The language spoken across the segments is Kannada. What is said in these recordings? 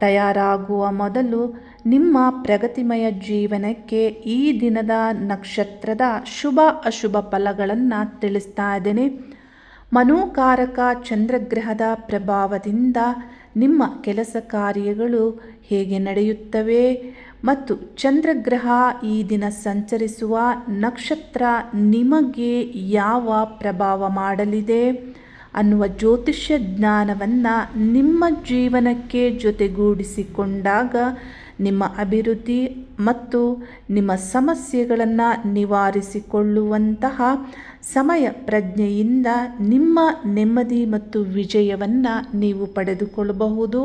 ತಯಾರಾಗುವ ಮೊದಲು ನಿಮ್ಮ ಪ್ರಗತಿಮಯ ಜೀವನಕ್ಕೆ ಈ ದಿನದ ನಕ್ಷತ್ರದ ಶುಭ ಅಶುಭ ಫಲಗಳನ್ನು ತಿಳಿಸ್ತಾ ಇದ್ದೇನೆ. ಮನೋಕಾರಕ ಚಂದ್ರಗ್ರಹದ ಪ್ರಭಾವದಿಂದ ನಿಮ್ಮ ಕೆಲಸ ಕಾರ್ಯಗಳು ಹೇಗೆ ನಡೆಯುತ್ತವೆ ಮತ್ತು ಚಂದ್ರಗ್ರಹ ಈ ದಿನ ಸಂಚರಿಸುವ ನಕ್ಷತ್ರ ನಿಮಗೆ ಯಾವ ಪ್ರಭಾವ ಮಾಡಲಿದೆ? ಅನ್ನುವ ಜ್ಯೋತಿಷ್ಯ ಜ್ಞಾನವನ್ನು ನಿಮ್ಮ ಜೀವನಕ್ಕೆ ಜೊತೆಗೂಡಿಸಿಕೊಂಡಾಗ ನಿಮ್ಮ ಅಭಿವೃದ್ಧಿ ಮತ್ತು ನಿಮ್ಮ ಸಮಸ್ಯೆಗಳನ್ನು ನಿವಾರಿಸಿಕೊಳ್ಳುವಂತಹ ಸಮಯ ಪ್ರಜ್ಞೆಯಿಂದ ನಿಮ್ಮ ನೆಮ್ಮದಿ ಮತ್ತು ವಿಜಯವನ್ನು ನೀವು ಪಡೆದುಕೊಳ್ಳಬಹುದು.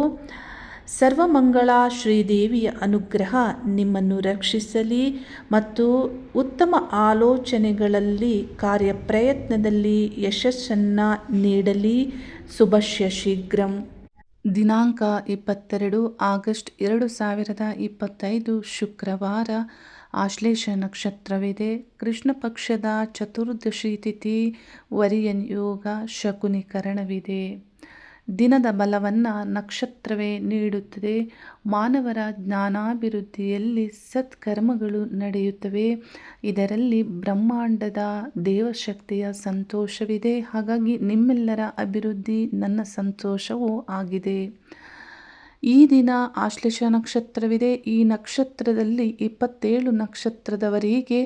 ಸರ್ವಮಂಗಳ ಶ್ರೀದೇವಿಯ ಅನುಗ್ರಹ ನಿಮ್ಮನ್ನು ರಕ್ಷಿಸಲಿ ಮತ್ತು ಉತ್ತಮ ಆಲೋಚನೆಗಳಲ್ಲಿ ಕಾರ್ಯಪ್ರಯತ್ನದಲ್ಲಿ ಯಶಸ್ಸನ್ನು ನೀಡಲಿ. ಶುಭಶ್ಯ ಶೀಘ್ರಂ. ದಿನಾಂಕ ಇಪ್ಪತ್ತೆರಡು ಆಗಸ್ಟ್ ಎರಡು ಸಾವಿರದ ಇಪ್ಪತ್ತೈದು ಶುಕ್ರವಾರ. ಆಶ್ಲೇಷ ನಕ್ಷತ್ರವಿದೆ. ಕೃಷ್ಣ ಪಕ್ಷದ ಚತುರ್ದಶಿ ತಿಥಿ, ವರಿಯನ್ ಯೋಗ ಶಕುನಿಕರಣವಿದೆ. ದಿನದ ಬಲವನ್ನು ನಕ್ಷತ್ರವೇ ನೀಡುತ್ತದೆ. ಮಾನವರ ಜ್ಞಾನಾಭಿವೃದ್ಧಿಯಲ್ಲಿ ಸತ್ಕರ್ಮಗಳು ನಡೆಯುತ್ತವೆ. ಇದರಲ್ಲಿ ಬ್ರಹ್ಮಾಂಡದ ದೇವಶಕ್ತಿಯ ಸಂತೋಷವಿದೆ. ಹಾಗಾಗಿ ನಿಮ್ಮೆಲ್ಲರ ಅಭಿವೃದ್ಧಿ ನನ್ನ ಸಂತೋಷವೂ ಆಗಿದೆ. ಈ ದಿನ ಆಶ್ಲೇಷ ನಕ್ಷತ್ರವಿದೆ. ಈ ನಕ್ಷತ್ರದಲ್ಲಿ ಇಪ್ಪತ್ತೇಳು ನಕ್ಷತ್ರದವರಿಗೆ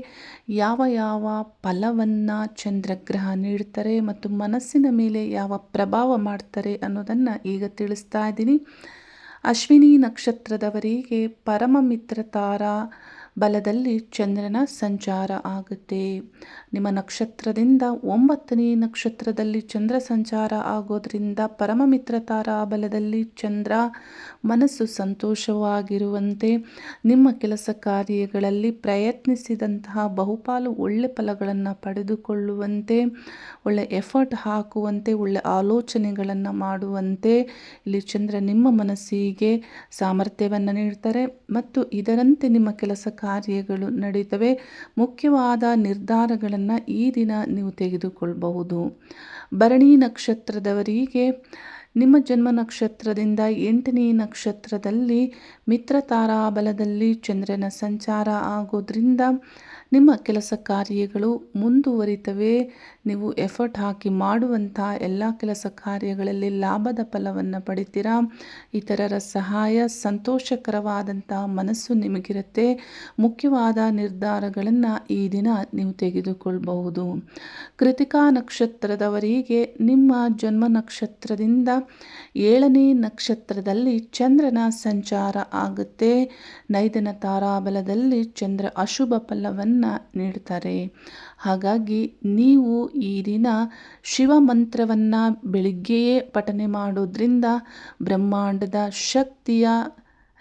ಯಾವ ಯಾವ ಫಲವನ್ನು ಚಂದ್ರಗ್ರಹ ನೀಡ್ತಾರೆ ಮತ್ತು ಮನಸ್ಸಿನ ಮೇಲೆ ಯಾವ ಪ್ರಭಾವ ಮಾಡ್ತಾರೆ ಅನ್ನೋದನ್ನು ಈಗ ತಿಳಿಸ್ತಾ ಇದ್ದೀನಿ. ಅಶ್ವಿನಿ ನಕ್ಷತ್ರದವರಿಗೆ ಪರಮ ಮಿತ್ರ ತಾರಾ ಬಲದಲ್ಲಿ ಚಂದ್ರನ ಸಂಚಾರ ಆಗುತ್ತೆ. ನಿಮ್ಮ ನಕ್ಷತ್ರದಿಂದ ಒಂಬತ್ತನೇ ನಕ್ಷತ್ರದಲ್ಲಿ ಚಂದ್ರ ಸಂಚಾರ ಆಗೋದ್ರಿಂದ ಪರಮಮಿತ್ರ ತಾರಾ ಬಲದಲ್ಲಿ ಚಂದ್ರ ಮನಸ್ಸು ಸಂತೋಷವಾಗಿರುವಂತೆ ನಿಮ್ಮ ಕೆಲಸ ಕಾರ್ಯಗಳಲ್ಲಿ ಪ್ರಯತ್ನಿಸಿದಂತಹ ಬಹುಪಾಲು ಒಳ್ಳೆ ಫಲಗಳನ್ನು ಪಡೆದುಕೊಳ್ಳುವಂತೆ, ಒಳ್ಳೆ ಎಫರ್ಟ್ ಹಾಕುವಂತೆ, ಒಳ್ಳೆ ಆಲೋಚನೆಗಳನ್ನು ಮಾಡುವಂತೆ ಇಲ್ಲಿ ಚಂದ್ರ ನಿಮ್ಮ ಮನಸ್ಸಿಗೆ ಸಾಮರ್ಥ್ಯವನ್ನು ನೀಡ್ತಾರೆ. ಮತ್ತು ಇದರಂತೆ ನಿಮ್ಮ ಕೆಲಸ ಕಾರ್ಯಗಳು ನಡೀತವೆ. ಮುಖ್ಯವಾದ ನಿರ್ಧಾರಗಳನ್ನು ಈ ದಿನ ನೀವು ತೆಗೆದುಕೊಳ್ಳಬಹುದು ಭರಣಿ ನಕ್ಷತ್ರದವರಿಗೆ ನಿಮ್ಮ ಜನ್ಮ ನಕ್ಷತ್ರದಿಂದ ಎಂಟನೇ ನಕ್ಷತ್ರದಲ್ಲಿ ಮಿತ್ರ ತಾರಾಬಲದಲ್ಲಿ ಚಂದ್ರನ ಸಂಚಾರ ಆಗೋದ್ರಿಂದ ನಿಮ್ಮ ಕೆಲಸ ಕಾರ್ಯಗಳು ಮುಂದುವರಿತವೆ. ನೀವು ಎಫರ್ಟ್ ಹಾಕಿ ಮಾಡುವಂಥ ಎಲ್ಲ ಕೆಲಸ ಕಾರ್ಯಗಳಲ್ಲಿ ಲಾಭದ ಫಲವನ್ನು ಪಡಿತೀರಾ? ಇತರರ ಸಹಾಯ ಸಂತೋಷಕರವಾದಂಥ ಮನಸ್ಸು ನಿಮಗಿರುತ್ತೆ. ಮುಖ್ಯವಾದ ನಿರ್ಧಾರಗಳನ್ನು ಈ ದಿನ ನೀವು ತೆಗೆದುಕೊಳ್ಳಬಹುದು ಕೃತಿಕಾ ನಕ್ಷತ್ರದವರಿಗೆ ನಿಮ್ಮ ಜನ್ಮ ನಕ್ಷತ್ರದಿಂದ ಏಳನೇ ನಕ್ಷತ್ರದಲ್ಲಿ ಚಂದ್ರನ ಸಂಚಾರ ಆಗುತ್ತೆ. ನೈದನ ತಾರಾಬಲದಲ್ಲಿ ಚಂದ್ರ ಅಶುಭ ಫಲವನ್ನು ನೀಡ್ತಾರೆ. ಹಾಗಾಗಿ ನೀವು ಈ ದಿನ ಶಿವ ಮಂತ್ರವನ್ನು ಬೆಳಿಗ್ಗೆಯೇ ಪಠನೆ ಮಾಡೋದ್ರಿಂದ ಬ್ರಹ್ಮಾಂಡದ ಶಕ್ತಿಯ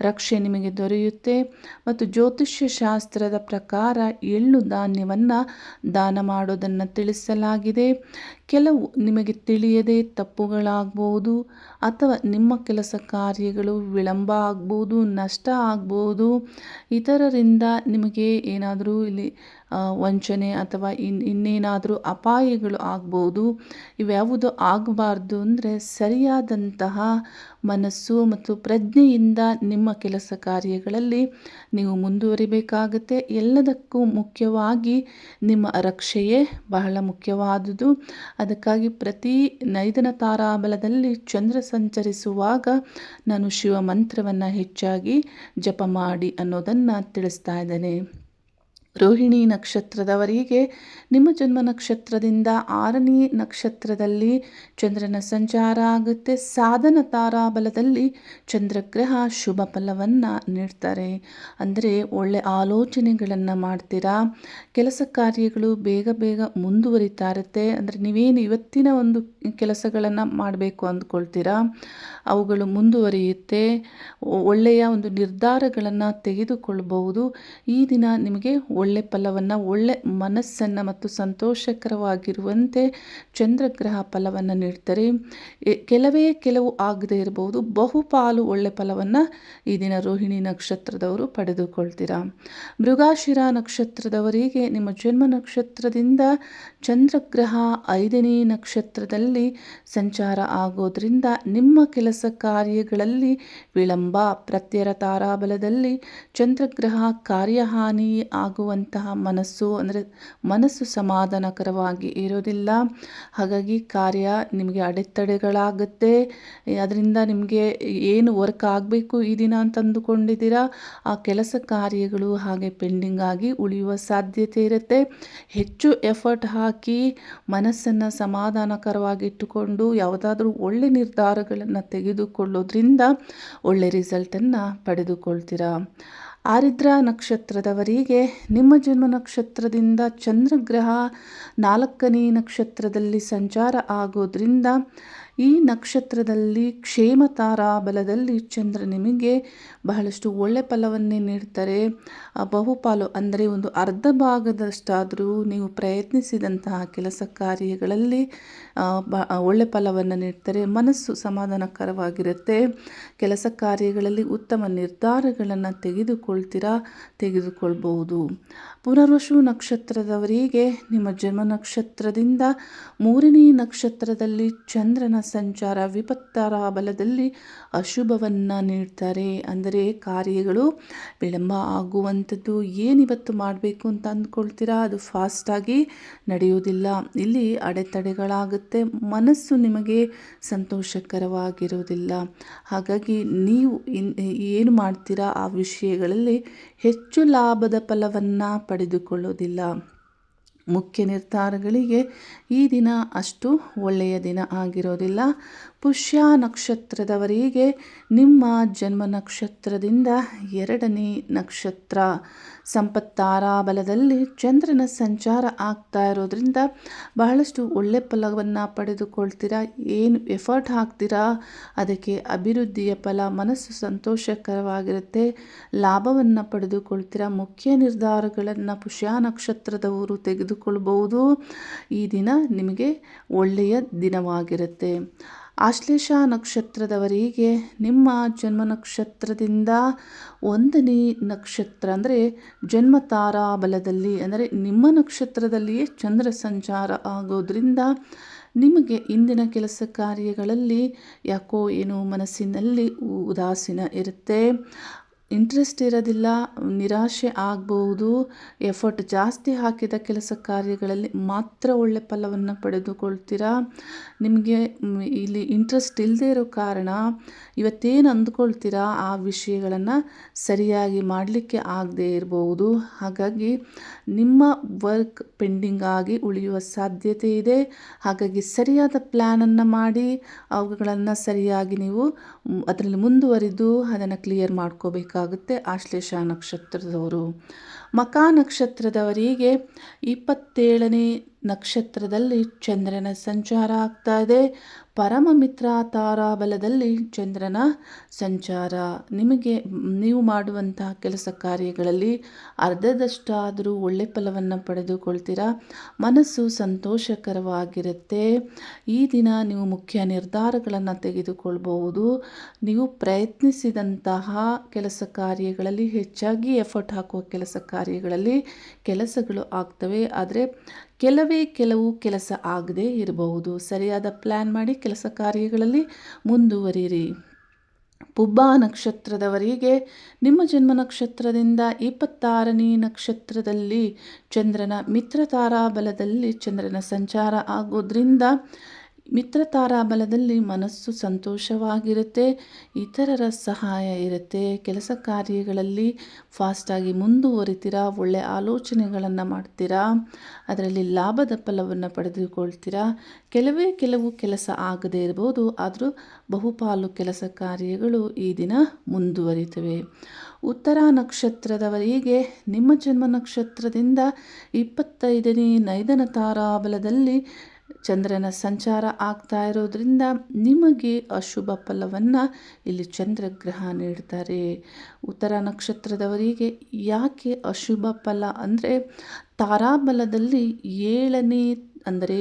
ರಕ್ಷೆ ನಿಮಗೆ ದೊರೆಯುತ್ತೆ. ಮತ್ತು ಜ್ಯೋತಿಷ್ಯ ಶಾಸ್ತ್ರದ ಪ್ರಕಾರ ಎಳ್ಳು ಧಾನ್ಯವನ್ನು ದಾನ ಮಾಡೋದನ್ನು ತಿಳಿಸಲಾಗಿದೆ. ಕೆಲವು ನಿಮಗೆ ತಿಳಿಯದೆ ತಪ್ಪುಗಳಾಗ್ಬೋದು ಅಥವಾ ನಿಮ್ಮ ಕೆಲಸ ಕಾರ್ಯಗಳು ವಿಳಂಬ ಆಗ್ಬೋದು, ನಷ್ಟ ಆಗ್ಬೋದು. ಇತರರಿಂದ ನಿಮಗೆ ಏನಾದರೂ ಇಲ್ಲಿ ವಂಚನೆ ಅಥವಾ ಇನ್, ಇನ್ನೇನಾದರೂ ಅಪಾಯಗಳು ಆಗ್ಬೋದು. ಇವ್ಯಾವುದು ಆಗಬಾರ್ದು ಅಂದರೆ ಸರಿಯಾದಂತಹ ಮನಸ್ಸು ಮತ್ತು ಪ್ರಜ್ಞೆಯಿಂದ ನಿಮ್ಮ ಕೆಲಸ ಕಾರ್ಯಗಳಲ್ಲಿ ನೀವು ಮುಂದುವರಿಬೇಕಾಗುತ್ತೆ. ಎಲ್ಲದಕ್ಕೂ ಮುಖ್ಯವಾಗಿ ನಿಮ್ಮ ರಕ್ಷೆಯೇ ಬಹಳ ಮುಖ್ಯವಾದುದು. ಅದಕ್ಕಾಗಿ ಪ್ರತಿ ನೈದನ ತಾರಾಬಲದಲ್ಲಿ ಚಂದ್ರ ಸಂಚರಿಸುವಾಗ ನಾನು ಶಿವ ಮಂತ್ರವನ್ನು ಹೆಚ್ಚಾಗಿ ಜಪ ಮಾಡಿ ಅನ್ನೋದನ್ನು ತಿಳಿಸ್ತಾ ಇದ್ದೇನೆ. ರೋಹಿಣಿ ನಕ್ಷತ್ರದವರಿಗೆ ನಿಮ್ಮ ಜನ್ಮ ನಕ್ಷತ್ರದಿಂದ ಆರನೇ ನಕ್ಷತ್ರದಲ್ಲಿ ಚಂದ್ರನ ಸಂಚಾರ ಆಗುತ್ತೆ. ಸಾಧನ ತಾರಾಬಲದಲ್ಲಿ ಚಂದ್ರಗ್ರಹ ಶುಭ ಫಲವನ್ನು ನೀಡ್ತಾರೆ. ಅಂದರೆ ಒಳ್ಳೆ ಆಲೋಚನೆಗಳನ್ನು ಮಾಡ್ತೀರಾ? ಕೆಲಸ ಕಾರ್ಯಗಳು ಬೇಗ ಬೇಗ ಮುಂದುವರಿತಾ ಇರುತ್ತೆ. ಅಂದರೆ ನೀವೇನು ಇವತ್ತಿನ ಒಂದು ಕೆಲಸಗಳನ್ನು ಮಾಡಬೇಕು ಅಂದ್ಕೊಳ್ತೀರಾ? ಅವುಗಳು ಮುಂದುವರಿಯುತ್ತೆ. ಒಳ್ಳೆಯ ಒಂದು ನಿರ್ಧಾರಗಳನ್ನು ತೆಗೆದುಕೊಳ್ಳಬಹುದು ಈ ದಿನ ನಿಮಗೆ ಫಲವನ್ನು, ಒಳ್ಳೆ ಮನಸ್ಸನ್ನು ಮತ್ತು ಸಂತೋಷಕರವಾಗಿರುವಂತೆ ಚಂದ್ರಗ್ರಹ ಫಲವನ್ನು ನೀಡ್ತಾರೆ. ಕೆಲವೇ ಕೆಲವು ಆಗದೇ ಇರಬಹುದು ಬಹುಪಾಲು ಒಳ್ಳೆ ಫಲವನ್ನು ಈ ದಿನ ರೋಹಿಣಿ ನಕ್ಷತ್ರದವರು ಪಡೆದುಕೊಳ್ತೀರಾ. ಮೃಗಾಶಿರ ನಕ್ಷತ್ರದವರಿಗೆ ನಿಮ್ಮ ಜನ್ಮ ನಕ್ಷತ್ರದಿಂದ ಚಂದ್ರಗ್ರಹ ಐದನೇ ನಕ್ಷತ್ರದಲ್ಲಿ ಸಂಚಾರ ಆಗೋದ್ರಿಂದ ನಿಮ್ಮ ಕೆಲಸ ಕಾರ್ಯಗಳಲ್ಲಿ ವಿಳಂಬ, ಪ್ರತ್ಯರ ತಾರಾಬಲದಲ್ಲಿ ಚಂದ್ರಗ್ರಹ ಕಾರ್ಯಹಾನಿ ಆಗುವಂತಹ ಮನಸ್ಸು ಅಂದರೆ ಮನಸ್ಸು ಸಮಾಧಾನಕರವಾಗಿ ಇರೋದಿಲ್ಲ. ಹಾಗಾಗಿ ಕಾರ್ಯ ನಿಮಗೆ ಅಡೆತಡೆಗಳಾಗುತ್ತೆ. ಅದರಿಂದ ನಿಮಗೆ ಏನು ವರ್ಕ್ ಆಗಬೇಕು ಈ ದಿನ ಅಂತ ಅಂದುಕೊಂಡಿದ್ದೀರಾ? ಆ ಕೆಲಸ ಕಾರ್ಯಗಳು ಹಾಗೆ ಪೆಂಡಿಂಗ್ ಆಗಿ ಉಳಿಯುವ ಸಾಧ್ಯತೆ ಇರುತ್ತೆ. ಹೆಚ್ಚು ಎಫರ್ಟ್ ಹಾಕಿ ಮನಸ್ಸನ್ನು ಸಮಾಧಾನಕರವಾಗಿ ಇಟ್ಟುಕೊಂಡು ಯಾವುದಾದ್ರೂ ಒಳ್ಳೆ ನಿರ್ಧಾರಗಳನ್ನು ತೆಗೆದುಕೊಳ್ಳೋದ್ರಿಂದ ಒಳ್ಳೆ ರಿಸಲ್ಟನ್ನು ಪಡೆದುಕೊಳ್ತೀರಾ? ಆರಿದ್ರ ನಕ್ಷತ್ರದವರಿಗೆ ನಿಮ್ಮ ಜನ್ಮ ನಕ್ಷತ್ರದಿಂದ ಚಂದ್ರಗ್ರಹ ನಾಲ್ಕನೇ ನಕ್ಷತ್ರದಲ್ಲಿ ಸಂಚಾರ ಆಗೋದ್ರಿಂದ ಈ ನಕ್ಷತ್ರದಲ್ಲಿ ಕ್ಷೇಮ ತಾರಾ ಬಲದಲ್ಲಿ ಚಂದ್ರ ನಿಮಗೆ ಬಹಳಷ್ಟು ಒಳ್ಳೆ ಫಲವನ್ನೇ ನೀಡ್ತಾರೆ. ಬಹುಪಾಲು ಅಂದರೆ ಒಂದು ಅರ್ಧ ಭಾಗದಷ್ಟಾದರೂ ನೀವು ಪ್ರಯತ್ನಿಸಿದಂತಹ ಕೆಲಸ ಕಾರ್ಯಗಳಲ್ಲಿ ಬ ಒಳ್ಳೆ ಫಲವನ್ನು ನೀಡ್ತಾರೆ. ಮನಸ್ಸು ಸಮಾಧಾನಕರವಾಗಿರುತ್ತೆ. ಕೆಲಸ ಕಾರ್ಯಗಳಲ್ಲಿ ಉತ್ತಮ ನಿರ್ಧಾರಗಳನ್ನು ತೆಗೆದುಕೊಳ್ತೀರಾ? ತೆಗೆದುಕೊಳ್ಬಹುದು. ಪುನರ್ವಶು ನಕ್ಷತ್ರದವರಿಗೆ ನಿಮ್ಮ ಜನ್ಮ ನಕ್ಷತ್ರದಿಂದ ಮೂರನೇ ನಕ್ಷತ್ರದಲ್ಲಿ ಚಂದ್ರನ ಸಂಚಾರ ವಿಪತ್ತರ ಬಲದಲ್ಲಿ ಅಶುಭವನ್ನು ನೀಡ್ತಾರೆ. ಅಂದರೆ ಕಾರ್ಯಗಳು ವಿಳಂಬ ಆಗುವಂಥದ್ದು ಏನಿವತ್ತು ಮಾಡಬೇಕು ಅಂತ ಅಂದ್ಕೊಳ್ತೀರಾ? ಅದು ಫಾಸ್ಟಾಗಿ ನಡೆಯುವುದಿಲ್ಲ. ಇಲ್ಲಿ ಅಡೆತಡೆಗಳಾಗುತ್ತೆ. ಮನಸ್ಸು ನಿಮಗೆ ಸಂತೋಷಕರವಾಗಿರುವುದಿಲ್ಲ. ಹಾಗಾಗಿ ನೀವು ಏನು ಮಾಡ್ತೀರಾ? ಆ ವಿಷಯಗಳಲ್ಲಿ ಹೆಚ್ಚು ಲಾಭದ ಫಲವನ್ನು ಪಡೆದುಕೊಳ್ಳೋದಿಲ್ಲ ಮುಖ್ಯ ನಿರ್ಧಾರಗಳಿಗೆ ಈ ದಿನ ಅಷ್ಟು ಒಳ್ಳೆಯ ದಿನ ಆಗಿರೋದಿಲ್ಲ. ಪುಷ್ಯ ನಕ್ಷತ್ರದವರಿಗೆ ನಿಮ್ಮ ಜನ್ಮ ನಕ್ಷತ್ರದಿಂದ ಎರಡನೇ ನಕ್ಷತ್ರ. ಸಂಪತ್ತಾರಾಬಲದಲ್ಲಿ ಚಂದ್ರನ ಸಂಚಾರ ಆಗ್ತಾ ಇರೋದ್ರಿಂದ ಬಹಳಷ್ಟು ಒಳ್ಳೆ ಫಲವನ್ನು ಪಡೆದುಕೊಳ್ತೀರಾ, ಏನು ಎಫರ್ಟ್ ಹಾಕ್ತೀರಾ, ಅದಕ್ಕೆ ಅಭಿವೃದ್ಧಿಯ ಫಲ ಮನಸ್ಸು ಸಂತೋಷಕರವಾಗಿರುತ್ತೆ, ಲಾಭವನ್ನು ಪಡೆದುಕೊಳ್ತೀರಾ, ಮುಖ್ಯ ನಿರ್ಧಾರಗಳನ್ನು ಪುಷ್ಯ ನಕ್ಷತ್ರದವರು ತೆಗೆದುಕೊಳ್ಬಹುದು. ಈ ದಿನ ನಿಮಗೆ ಒಳ್ಳೆಯ ದಿನವಾಗಿರುತ್ತೆ. ಆಶ್ಲೇಷ ನಕ್ಷತ್ರದವರಿಗೆ ನಿಮ್ಮ ಜನ್ಮ ನಕ್ಷತ್ರದಿಂದ ಒಂದನೇ ನಕ್ಷತ್ರ ಅಂದರೆ ಜನ್ಮ ತಾರಾಬಲದಲ್ಲಿ ಅಂದರೆ ನಿಮ್ಮ ನಕ್ಷತ್ರದಲ್ಲಿಯೇ ಚಂದ್ರ ಸಂಚಾರ ಆಗೋದ್ರಿಂದ ನಿಮಗೆ ಇಂದಿನ ಕೆಲಸ ಕಾರ್ಯಗಳಲ್ಲಿ ಯಾಕೋ ಏನೋ ಮನಸ್ಸಿನಲ್ಲಿ ಉದಾಸೀನ ಇರುತ್ತೆ. ಇಂಟ್ರೆಸ್ಟ್ ಇರೋದಿಲ್ಲ, ನಿರಾಶೆ ಆಗಬಹುದು ಎಫರ್ಟ್ ಜಾಸ್ತಿ ಹಾಕಿದ ಕೆಲಸ ಕಾರ್ಯಗಳಲ್ಲಿ ಮಾತ್ರ ಒಳ್ಳೆ ಫಲವನ್ನು ಪಡೆದುಕೊಳ್ತೀರಾ? ನಿಮಗೆ ಇಲ್ಲಿ ಇಂಟ್ರೆಸ್ಟ್ ಇಲ್ಲದೇ ಇರೋ ಕಾರಣ ಇವತ್ತೇನು ಅಂದ್ಕೊಳ್ತೀರಾ? ಆ ವಿಷಯಗಳನ್ನು ಸರಿಯಾಗಿ ಮಾಡಲಿಕ್ಕೆ ಆಗದೇ ಇರಬಹುದು. ಹಾಗಾಗಿ ನಿಮ್ಮ ವರ್ಕ್ ಪೆಂಡಿಂಗ್ ಆಗಿ ಉಳಿಯುವ ಸಾಧ್ಯತೆ ಇದೆ. ಹಾಗಾಗಿ ಸರಿಯಾದ ಪ್ಲ್ಯಾನನ್ನು ಮಾಡಿ, ಅವುಗಳನ್ನು ಸರಿಯಾಗಿ ನೀವು ಅದರಲ್ಲಿ ಮುಂದುವರಿದು ಅದನ್ನು ಕ್ಲಿಯರ್ ಮಾಡ್ಕೋಬೇಕಾಗುತ್ತೆ ಆಶ್ಲೇಷ ನಕ್ಷತ್ರದವರು. ಮಕಾ ನಕ್ಷತ್ರದವರಿಗೆ ಇಪ್ಪತ್ತೇಳನೇ ನಕ್ಷತ್ರದಲ್ಲಿ ಚಂದ್ರನ ಸಂಚಾರ ಆಗ್ತಾ ಇದೆ. ಪರಮ ಮಿತ್ರ ತಾರಾಬಲದಲ್ಲಿ ಚಂದ್ರನ ಸಂಚಾರ. ನಿಮಗೆ, ನೀವು ಮಾಡುವಂತಹ ಕೆಲಸ ಕಾರ್ಯಗಳಲ್ಲಿ ಅರ್ಧದಷ್ಟಾದರೂ ಒಳ್ಳೆ ಫಲವನ್ನು ಪಡೆದುಕೊಳ್ತೀರಾ? ಮನಸ್ಸು ಸಂತೋಷಕರವಾಗಿರುತ್ತೆ. ಈ ದಿನ ನೀವು ಮುಖ್ಯ ನಿರ್ಧಾರಗಳನ್ನು ತೆಗೆದುಕೊಳ್ಬಹುದು. ನೀವು ಪ್ರಯತ್ನಿಸಿದಂತಹ ಕೆಲಸ ಕಾರ್ಯಗಳಲ್ಲಿ ಹೆಚ್ಚಾಗಿ ಎಫರ್ಟ್ ಹಾಕುವ ಕೆಲಸ ಕಾರ್ಯಗಳಲ್ಲಿ ಕೆಲಸಗಳು ಆಗ್ತವೆ. ಆದರೆ ಕೆಲವೇ ಕೆಲವು ಕೆಲಸ ಆಗದೇ ಇರಬಹುದು. ಸರಿಯಾದ ಪ್ಲ್ಯಾನ್ ಮಾಡಿ ಕೆಲಸ ಕಾರ್ಯಗಳಲ್ಲಿ ಮುಂದುವರಿಯಿರಿ. ಪುಬ್ಬ ನಕ್ಷತ್ರದವರಿಗೆ ನಿಮ್ಮ ಜನ್ಮ ನಕ್ಷತ್ರದಿಂದ ಇಪ್ಪತ್ತಾರನೇ ನಕ್ಷತ್ರದಲ್ಲಿ ಚಂದ್ರನ ಮಿತ್ರ ತಾರಾಬಲದಲ್ಲಿ ಚಂದ್ರನ ಸಂಚಾರ ಆಗೋದ್ರಿಂದ ಮಿತ್ರ ತಾರಾಬಲದಲ್ಲಿ ಮನಸ್ಸು ಸಂತೋಷವಾಗಿರುತ್ತೆ, ಇತರರ ಸಹಾಯ ಇರುತ್ತೆ. ಕೆಲಸ ಕಾರ್ಯಗಳಲ್ಲಿ ಫಾಸ್ಟಾಗಿ ಮುಂದುವರಿತೀರಾ? ಒಳ್ಳೆಯ ಆಲೋಚನೆಗಳನ್ನು ಮಾಡ್ತೀರಾ? ಅದರಲ್ಲಿ ಲಾಭದ ಫಲವನ್ನು ಪಡೆದುಕೊಳ್ತೀರಾ? ಕೆಲವೇ ಕೆಲವು ಕೆಲಸ ಆಗದೇ ಇರ್ಬೋದು, ಆದರೂ ಬಹುಪಾಲು ಕೆಲಸ ಕಾರ್ಯಗಳು ಈ ದಿನ ಮುಂದುವರಿತವೆ. ಉತ್ತರ ನಕ್ಷತ್ರದವರಿಗೆ ನಿಮ್ಮ ಜನ್ಮ ನಕ್ಷತ್ರದಿಂದ ಇಪ್ಪತ್ತೈದನೇ ನೈದನ ತಾರಾಬಲದಲ್ಲಿ ಚಂದ್ರನ ಸಂಚಾರ ಆಗ್ತಾ ಇರೋದ್ರಿಂದ ನಿಮಗೆ ಅಶುಭ ಫಲವನ್ನು ಇಲ್ಲಿ ಚಂದ್ರಗ್ರಹ ನೀಡ್ತಾರೆ. ಉತ್ತರ ನಕ್ಷತ್ರದವರಿಗೆ ಯಾಕೆ ಅಶುಭ ಫಲ ಅಂದರೆ ತಾರಾಬಲದಲ್ಲಿ ಏಳನೇ, ಅಂದರೆ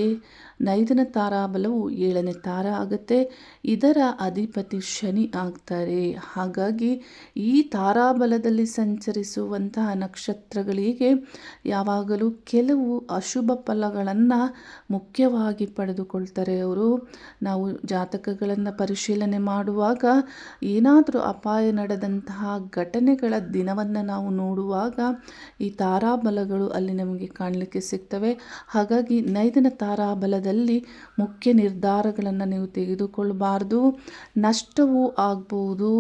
ನೈದನ ತಾರಾಬಲವು ಏಳನೇ ತಾರ ಆಗುತ್ತೆ. ಇದರ ಅಧಿಪತಿ ಶನಿ ಆಗ್ತಾರೆ. ಹಾಗಾಗಿ ಈ ತಾರಾಬಲದಲ್ಲಿ ಸಂಚರಿಸುವಂತಹ ನಕ್ಷತ್ರಗಳಿಗೆ ಯಾವಾಗಲೂ ಕೆಲವು ಅಶುಭ ಫಲಗಳನ್ನು ಮುಖ್ಯವಾಗಿ ಪಡೆದುಕೊಳ್ತಾರೆ ಅವರು. ನಾವು ಜಾತಕಗಳನ್ನು ಪರಿಶೀಲನೆ ಮಾಡುವಾಗ ಏನಾದರೂ ಅಪಾಯ ನಡೆದಂತಹ ಘಟನೆಗಳ ದಿನವನ್ನು ನಾವು ನೋಡುವಾಗ ಈ ತಾರಾಬಲಗಳು ಅಲ್ಲಿ ನಮಗೆ ಕಾಣಲಿಕ್ಕೆ ಸಿಗ್ತವೆ. ಹಾಗಾಗಿ ನೈದನ ತಾರಾಬಲದಲ್ಲಿ ಮುಖ್ಯ ನಿರ್ಧಾರಗಳನ್ನು ನೀವು ತೆಗೆದುಕೊಳ್ಳಬಾರ್ದು. ನಷ್ಟವೂ ಆಗ್ಬೋದು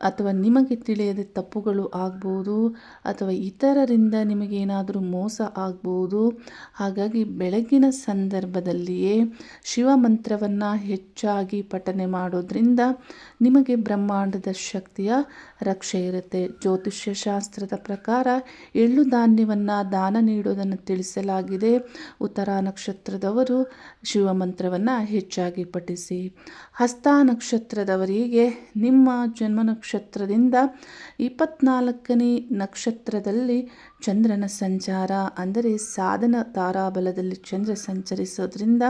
ಅಥವಾ ನಿಮಗೆ ತಿಳಿಯದೆ ತಪ್ಪುಗಳು ಆಗ್ಬೋದು ಅಥವಾ ಇತರರಿಂದ ನಿಮಗೇನಾದರೂ ಮೋಸ ಆಗ್ಬೋದು. ಹಾಗಾಗಿ ಬೆಳಗಿನ ಸಂದರ್ಭದಲ್ಲಿಯೇ ಶಿವಮಂತ್ರವನ್ನು ಹೆಚ್ಚಾಗಿ ಪಠನೆ ಮಾಡೋದ್ರಿಂದ ನಿಮಗೆ ಬ್ರಹ್ಮಾಂಡದ ಶಕ್ತಿಯ ರಕ್ಷೆ ಇರುತ್ತೆ. ಜ್ಯೋತಿಷ್ಯ ಶಾಸ್ತ್ರದ ಪ್ರಕಾರ ಎಳ್ಳು ಧಾನ್ಯವನ್ನು ದಾನ ನೀಡೋದನ್ನು ತಿಳಿಸಲಾಗಿದೆ. ಉತ್ತರ ನಕ್ಷತ್ರದವರು ಶಿವಮಂತ್ರವನ್ನು ಹೆಚ್ಚಾಗಿ ಪಠಿಸಿ. ಹಸ್ತ ನಕ್ಷತ್ರದವರಿಗೆ ನಿಮ್ಮ ಜನ್ಮ ನಕ್ಷತ್ರದಿಂದ ಇಪ್ಪತ್ನಾಲ್ಕನೇ ನಕ್ಷತ್ರದಲ್ಲಿ ಚಂದ್ರನ ಸಂಚಾರ, ಅಂದರೆ ಸಾಧನ ತಾರಾಬಲದಲ್ಲಿ ಚಂದ್ರ ಸಂಚರಿಸೋದ್ರಿಂದ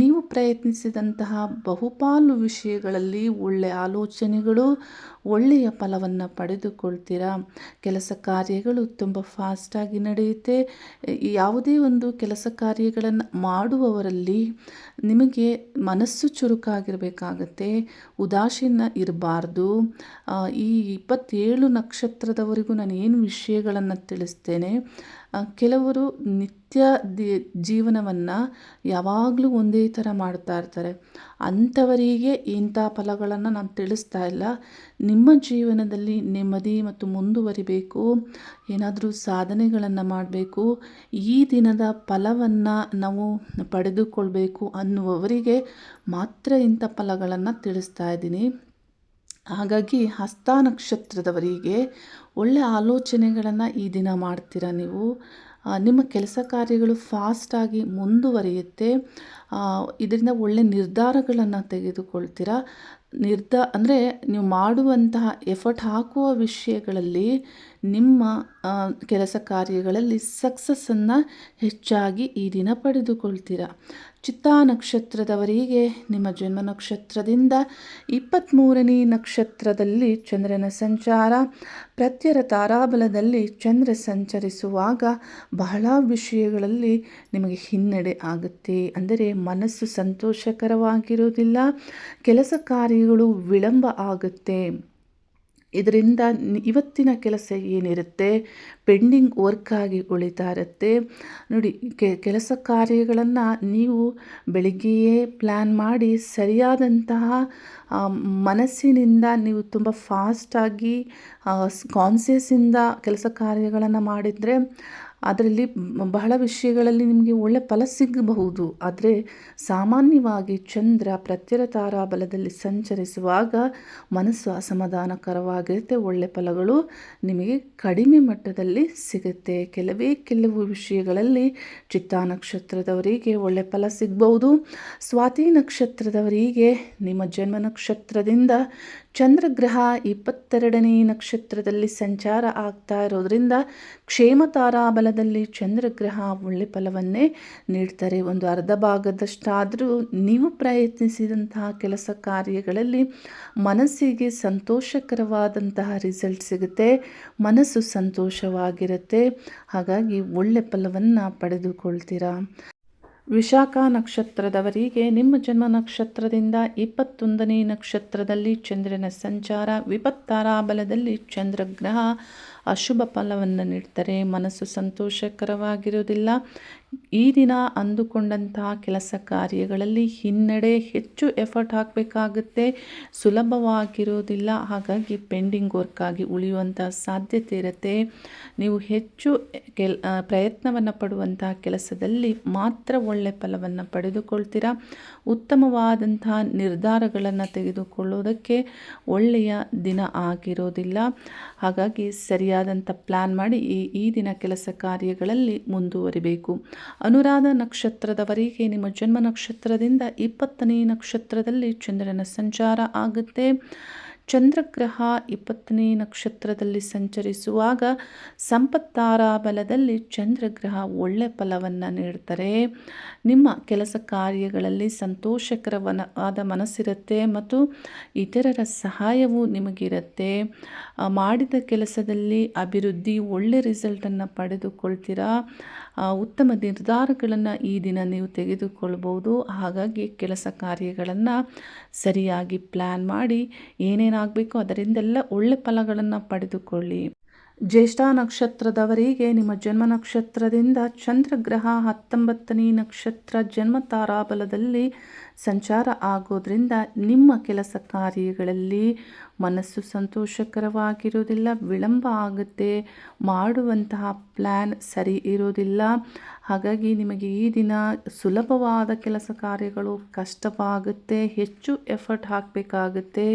ನೀವು ಪ್ರಯತ್ನಿಸಿದಂತಹ ಬಹುಪಾಲು ವಿಷಯಗಳಲ್ಲಿ ಒಳ್ಳೆಯ ಆಲೋಚನೆಗಳು, ಒಳ್ಳೆಯ ಫಲವನ್ನು ಪಡೆದುಕೊಳ್ತೀರಾ? ಕೆಲಸ ಕಾರ್ಯಗಳು ತುಂಬ ಫಾಸ್ಟಾಗಿ ನಡೆಯುತ್ತೆ. ಯಾವುದೇ ಒಂದು ಕೆಲಸ ಕಾರ್ಯಗಳನ್ನು ಮಾಡುವವರಲ್ಲಿ ನಿಮಗೆ ಮನಸ್ಸು ಚುರುಕಾಗಿರಬೇಕಾಗತ್ತೆ, ಉದಾಸೀನ ಇರಬಾರ್ದು. ಈ ಇಪ್ಪತ್ತೇಳು ನಕ್ಷತ್ರದವರೆಗೂ ನಾನು ಏನು ವಿಷಯಗಳನ್ನು ತಿಳಿಸ್ತೇನೆ ಕೆಲವರು ನಿತ್ಯ ಜೀವನವನ್ನು ಯಾವಾಗಲೂ ಒಂದೇ ಥರ ಮಾಡ್ತಾ ಇರ್ತಾರೆ. ಅಂಥವರಿಗೆ ಇಂಥ ಫಲಗಳನ್ನು ನಾನು ತಿಳಿಸ್ತಾ ಇಲ್ಲ. ನಿಮ್ಮ ಜೀವನದಲ್ಲಿ ನೆಮ್ಮದಿ ಮತ್ತು ಮುಂದುವರಿಬೇಕು. ಏನಾದರೂ ಸಾಧನೆಗಳನ್ನು ಮಾಡಬೇಕು. ಈ ದಿನದ ಫಲವನ್ನು ನಾವು ಪಡೆದುಕೊಳ್ಬೇಕು ಅನ್ನುವವರಿಗೆ ಮಾತ್ರ ಇಂಥ ಫಲಗಳನ್ನು ತಿಳಿಸ್ತಾ ಇದ್ದೀನಿ. ಹಾಗಾಗಿ ಹಸ್ತ ನಕ್ಷತ್ರದವರಿಗೆ ಒಳ್ಳೆಯ ಆಲೋಚನೆಗಳನ್ನು ಈ ದಿನ ಮಾಡ್ತೀರಾ ನೀವು? ನಿಮ್ಮ ಕೆಲಸ ಕಾರ್ಯಗಳು ಫಾಸ್ಟಾಗಿ ಮುಂದುವರಿಯುತ್ತೆ. ಇದರಿಂದ ಒಳ್ಳೆಯ ನಿರ್ಧಾರಗಳನ್ನು ತೆಗೆದುಕೊಳ್ತೀರಾ? ನಿರ್ಧ, ಅಂದರೆ ನೀವು ಮಾಡುವಂತಹ ಎಫರ್ಟ್ ಹಾಕುವ ವಿಷಯಗಳಲ್ಲಿ ನಿಮ್ಮ ಕೆಲಸ ಕಾರ್ಯಗಳಲ್ಲಿ ಸಕ್ಸಸ್ಸನ್ನು ಹೆಚ್ಚಾಗಿ ಈ ದಿನ ಪಡೆದುಕೊಳ್ತೀರಾ? ಚಿತ್ತಾ ನಕ್ಷತ್ರದವರಿಗೆ ನಿಮ್ಮ ಜನ್ಮ ನಕ್ಷತ್ರದಿಂದ ಇಪ್ಪತ್ತ್ಮೂರನೇ ನಕ್ಷತ್ರದಲ್ಲಿ ಚಂದ್ರನ ಸಂಚಾರ, ಪ್ರತ್ಯರ ತಾರಾಬಲದಲ್ಲಿ ಚಂದ್ರ ಸಂಚರಿಸುವಾಗ ಬಹಳ ವಿಷಯಗಳಲ್ಲಿ ನಿಮಗೆ ಹಿನ್ನಡೆ ಆಗುತ್ತೆ. ಅಂದರೆ ಮನಸ್ಸು ಸಂತೋಷಕರವಾಗಿರುವುದಿಲ್ಲ, ಕೆಲಸ ಕಾರ್ಯಗಳು ವಿಳಂಬ ಆಗುತ್ತೆ. ಇದರಿಂದ ಇವತ್ತಿನ ಕೆಲಸ ಏನಿರುತ್ತೆ? ಪೆಂಡಿಂಗ್ ವರ್ಕ್ ಆಗಿ ಉಳಿತಾ ಇರುತ್ತೆ ನೋಡಿ ಕೆಲಸ ಕಾರ್ಯಗಳನ್ನು ನೀವು ಬೆಳಿಗ್ಗೆಯೇ ಪ್ಲ್ಯಾನ್ ಮಾಡಿ ಸರಿಯಾದಂತಹ ಮನಸ್ಸಿನಿಂದ ನೀವು ತುಂಬ ಫಾಸ್ಟಾಗಿ ಕಾನ್ಸಿಯಸ್ಸಿಂದ ಕೆಲಸ ಕಾರ್ಯಗಳನ್ನು ಮಾಡಿದರೆ ಅದರಲ್ಲಿ ಬಹಳ ವಿಷಯಗಳಲ್ಲಿ ನಿಮಗೆ ಒಳ್ಳೆ ಫಲ ಸಿಗಬಹುದು. ಆದರೆ ಸಾಮಾನ್ಯವಾಗಿ ಚಂದ್ರ ಪ್ರತ್ಯರ ತಾರಾಬಲದಲ್ಲಿ ಸಂಚರಿಸುವಾಗ ಮನಸ್ಸು ಅಸಮಾಧಾನಕರವಾಗಿರುತ್ತೆ. ಒಳ್ಳೆ ಫಲಗಳು ನಿಮಗೆ ಕಡಿಮೆ ಮಟ್ಟದಲ್ಲಿ ಸಿಗುತ್ತೆ. ಕೆಲವೇ ಕೆಲವು ವಿಷಯಗಳಲ್ಲಿ ಚಿತ್ತಾ ನಕ್ಷತ್ರದವರಿಗೆ ಒಳ್ಳೆ ಫಲ ಸಿಗಬಹುದು. ಸ್ವಾತಿ ನಕ್ಷತ್ರದವರಿಗೆ ನಿಮ್ಮ ಜನ್ಮ ನಕ್ಷತ್ರದಿಂದ ಚಂದ್ರಗ್ರಹ ಇಪ್ಪತ್ತೆರಡನೇ ನಕ್ಷತ್ರದಲ್ಲಿ ಸಂಚಾರ ಆಗ್ತಾ ಇರೋದ್ರಿಂದ ಕ್ಷೇಮ ತಾರಾಬಲದಲ್ಲಿ ಚಂದ್ರಗ್ರಹ ಒಳ್ಳೆ ಫಲವನ್ನೇ ನೀಡ್ತಾರೆ. ಒಂದು ಅರ್ಧ ಭಾಗದಷ್ಟಾದರೂ ನೀವು ಪ್ರಯತ್ನಿಸಿದಂತಹ ಕೆಲಸ ಕಾರ್ಯಗಳಲ್ಲಿ ಮನಸ್ಸಿಗೆ ಸಂತೋಷಕರವಾದಂತಹ ರಿಸಲ್ಟ್ ಸಿಗುತ್ತೆ, ಮನಸ್ಸು ಸಂತೋಷವಾಗಿರುತ್ತೆ. ಹಾಗಾಗಿ ಒಳ್ಳೆ ಫಲವನ್ನು ಪಡೆದುಕೊಳ್ತೀರಾ? ವಿಶಾಖ ನಕ್ಷತ್ರದವರಿಗೆ ನಿಮ್ಮ ಜನ್ಮ ನಕ್ಷತ್ರದಿಂದ ಇಪ್ಪತ್ತೊಂದನೇ ನಕ್ಷತ್ರದಲ್ಲಿ ಚಂದ್ರನ ಸಂಚಾರ, ವಿಪತ್ತಾರಾಬಲದಲ್ಲಿ ಚಂದ್ರಗ್ರಹ ಅಶುಭ ಫಲವನ್ನು ನೀಡ್ತಾರೆ. ಮನಸ್ಸು ಸಂತೋಷಕರವಾಗಿರುವುದಿಲ್ಲ. ಈ ದಿನ ಅಂದುಕೊಂಡಂತಹ ಕೆಲಸ ಕಾರ್ಯಗಳಲ್ಲಿ ಹಿನ್ನಡೆ ಹೆಚ್ಚು ಎಫರ್ಟ್ ಹಾಕಬೇಕಾಗುತ್ತೆ. ಸುಲಭವಾಗಿರೋದಿಲ್ಲ ಹಾಗಾಗಿ ಪೆಂಡಿಂಗ್ ವರ್ಕ್ ಆಗಿ ಉಳಿಯುವಂಥ ಸಾಧ್ಯತೆ ಇರುತ್ತೆ. ನೀವು ಹೆಚ್ಚು ಕೆಲ ಪ್ರಯತ್ನವನ್ನು ಪಡುವಂತಹ ಕೆಲಸದಲ್ಲಿ ಮಾತ್ರ ಒಳ್ಳೆ ಫಲವನ್ನು ಪಡೆದುಕೊಳ್ತೀರಾ? ಉತ್ತಮವಾದಂತಹ ನಿರ್ಧಾರಗಳನ್ನು ತೆಗೆದುಕೊಳ್ಳೋದಕ್ಕೆ ಒಳ್ಳೆಯ ದಿನ ಆಗಿರೋದಿಲ್ಲ ಹಾಗಾಗಿ ಸರಿಯಾದಂಥ ಪ್ಲ್ಯಾನ್ ಮಾಡಿ ಈ ಈ ದಿನ ಕೆಲಸ ಕಾರ್ಯಗಳಲ್ಲಿ ಮುಂದುವರಿಬೇಕು. ಅನುರಾಧ ನಕ್ಷತ್ರದವರಿಗೆ ನಿಮ್ಮ ಜನ್ಮ ನಕ್ಷತ್ರದಿಂದ ಇಪ್ಪತ್ತನೇ ನಕ್ಷತ್ರದಲ್ಲಿ ಚಂದ್ರನ ಸಂಚಾರ ಆಗುತ್ತೆ. ಚಂದ್ರಗ್ರಹ ಇಪ್ಪತ್ತನೇ ನಕ್ಷತ್ರದಲ್ಲಿ ಸಂಚರಿಸುವಾಗ ಸಂಪತ್ತಾರ ಬಲದಲ್ಲಿ ಚಂದ್ರಗ್ರಹ ಒಳ್ಳೆ ಫಲವನ್ನು ನೀಡ್ತಾರೆ. ನಿಮ್ಮ ಕೆಲಸ ಕಾರ್ಯಗಳಲ್ಲಿ ಸಂತೋಷಕರವನವಾದ ಮನಸ್ಸಿರುತ್ತೆ ಮತ್ತು ಇತರರ ಸಹಾಯವು ನಿಮಗಿರುತ್ತೆ. ಮಾಡಿದ ಕೆಲಸದಲ್ಲಿ ಅಭಿವೃದ್ಧಿ ಒಳ್ಳೆ ರಿಸಲ್ಟನ್ನು ಪಡೆದುಕೊಳ್ತೀರಾ? ಉತ್ತಮ ನಿರ್ಧಾರಗಳನ್ನು ಈ ದಿನ ನೀವು ತೆಗೆದುಕೊಳ್ಬೋದು ಹಾಗಾಗಿ ಕೆಲಸ ಕಾರ್ಯಗಳನ್ನು ಸರಿಯಾಗಿ ಪ್ಲ್ಯಾನ್ ಮಾಡಿ ಏನೇನಾಗಬೇಕು ಅದರಿಂದೆಲ್ಲ ಒಳ್ಳೆ ಫಲಗಳನ್ನು ಪಡೆದುಕೊಳ್ಳಿ. ಜ್ಯೇಷ್ಠ ನಕ್ಷತ್ರದವರಿಗೆ ನಿಮ್ಮ ಜನ್ಮ ನಕ್ಷತ್ರದಿಂದ ಚಂದ್ರಗ್ರಹ ಹತ್ತೊಂಬತ್ತನೇ ನಕ್ಷತ್ರ ಜನ್ಮ ತಾರಾಬಲದಲ್ಲಿ ಸಂಚಾರ ಆಗೋದ್ರಿಂದ ನಿಮ್ಮ ಕೆಲಸ ಕಾರ್ಯಗಳಲ್ಲಿ ಮನಸ್ಸು ಸಂತೋಷಕರವಾಗಿರೋದಿಲ್ಲ ವಿಳಂಬ ಆಗುತ್ತೆ, ಮಾಡುವಂತಹ ಪ್ಲ್ಯಾನ್ ಸರಿ ಇರೋದಿಲ್ಲ ಹಾಗಾಗಿ ನಿಮಗೆ ಈ ದಿನ ಸುಲಭವಾದ ಕೆಲಸ ಕಾರ್ಯಗಳು ಕಷ್ಟವಾಗುತ್ತೆ, ಹೆಚ್ಚು ಎಫರ್ಟ್ ಹಾಕಬೇಕಾಗುತ್ತೆ.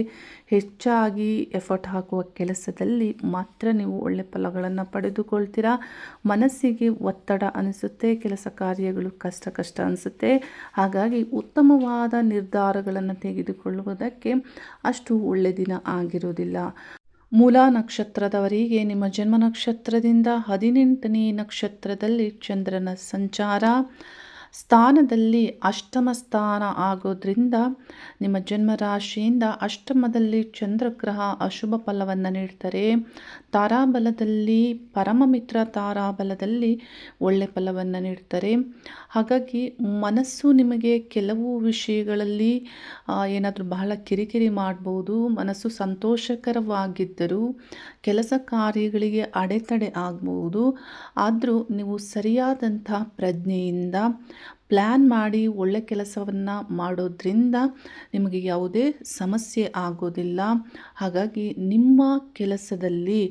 ಹೆಚ್ಚಾಗಿ ಎಫರ್ಟ್ ಹಾಕುವ ಕೆಲಸದಲ್ಲಿ ಮಾತ್ರ ನೀವು ಒಳ್ಳೆ ಫಲಗಳನ್ನು ಪಡೆದುಕೊಳ್ತೀರಾ? ಮನಸ್ಸಿಗೆ ಒತ್ತಡ ಅನಿಸುತ್ತೆ, ಕೆಲಸ ಕಾರ್ಯಗಳು ಕಷ್ಟ ಕಷ್ಟ ಅನಿಸುತ್ತೆ. ಹಾಗಾಗಿ ಉತ್ತಮವಾದ ನಿರ್ಧಾರಗಳನ್ನು ತೆಗೆದುಕೊಳ್ಳುವುದಕ್ಕೆ ಅಷ್ಟು ಒಳ್ಳೆ ದಿನ ಆಗಿರೋದಿಲ್ಲ ಮೂಲ ನಕ್ಷತ್ರದವರಿಗೆ ನಿಮ್ಮ ಜನ್ಮ ನಕ್ಷತ್ರದಿಂದ ಹದಿನೆಂಟನೇ ನಕ್ಷತ್ರದಲ್ಲಿ ಚಂದ್ರನ ಸಂಚಾರ. ಸ್ಥಾನದಲ್ಲಿ ಅಷ್ಟಮ ಸ್ಥಾನ ಆಗೋದ್ರಿಂದ ನಿಮ್ಮ ಜನ್ಮ ರಾಶಿಯಿಂದ ಅಷ್ಟಮದಲ್ಲಿ ಚಂದ್ರಗ್ರಹ ಅಶುಭ ಫಲವನ್ನು ನೀಡ್ತಾರೆ. ತಾರಾಬಲದಲ್ಲಿ ಪರಮಮಿತ್ರ ತಾರಾಬಲದಲ್ಲಿ ಒಳ್ಳೆ ಫಲವನ್ನು ನೀಡ್ತಾರೆ. ಹಾಗಾಗಿ ಮನಸ್ಸು ನಿಮಗೆ ಕೆಲವು ವಿಷಯಗಳಲ್ಲಿ ಏನಾದರೂ ಬಹಳ ಕಿರಿಕಿರಿ ಮಾಡ್ಬೋದು. ಮನಸ್ಸು ಸಂತೋಷಕರವಾಗಿದ್ದರೂ ಕೆಲಸ ಕಾರ್ಯಗಳಿಗೆ ಅಡೆತಡೆ ಆಗ್ಬೋದು. ಆದರೂ ನೀವು ಸರಿಯಾದಂಥ ಪ್ರಜ್ಞೆಯಿಂದ ಪ್ಲ್ಯಾನ್ ಮಾಡಿ ಒಳ್ಳೆ ಕೆಲಸವನ್ನು ಮಾಡೋದ್ರಿಂದ ನಿಮಗೆ ಯಾವುದೇ ಸಮಸ್ಯೆ ಆಗೋದಿಲ್ಲ. ಹಾಗಾಗಿ ನಿಮ್ಮ ಕೆಲಸದಲ್ಲಿ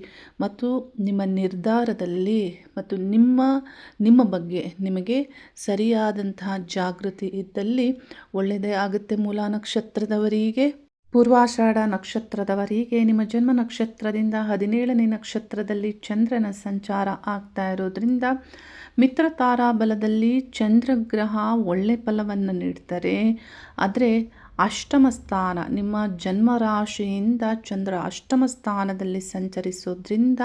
ಮತ್ತು ನಿಮ್ಮ ನಿರ್ಧಾರದಲ್ಲಿ ಮತ್ತು ನಿಮ್ಮ ನಿಮ್ಮ ಬಗ್ಗೆ ನಿಮಗೆ ಸರಿಯಾದಂತಹ ಜಾಗೃತಿ ಇದ್ದಲ್ಲಿ ಒಳ್ಳೆಯದೇ ಆಗುತ್ತೆ. ಮೂಲ ನಕ್ಷತ್ರದವರಿಗೆ ಪೂರ್ವಾಷಾಢ ನಕ್ಷತ್ರದವರಿಗೆ ನಿಮ್ಮ ಜನ್ಮ ನಕ್ಷತ್ರದಿಂದ ಹದಿನೇಳನೇ ನಕ್ಷತ್ರದಲ್ಲಿ ಚಂದ್ರನ ಸಂಚಾರ ಆಗ್ತಾ ಇರೋದ್ರಿಂದ ಮಿತ್ರ ತಾರಾಬಲದಲ್ಲಿ ಚಂದ್ರಗ್ರಹ ಒಳ್ಳೆ ಫಲವನ್ನು ನೀಡ್ತಾರೆ. ಆದರೆ ಅಷ್ಟಮ ಸ್ಥಾನ ನಿಮ್ಮ ಜನ್ಮ ರಾಶಿಯಿಂದ ಚಂದ್ರ ಅಷ್ಟಮ ಸ್ಥಾನದಲ್ಲಿ ಸಂಚರಿಸೋದ್ರಿಂದ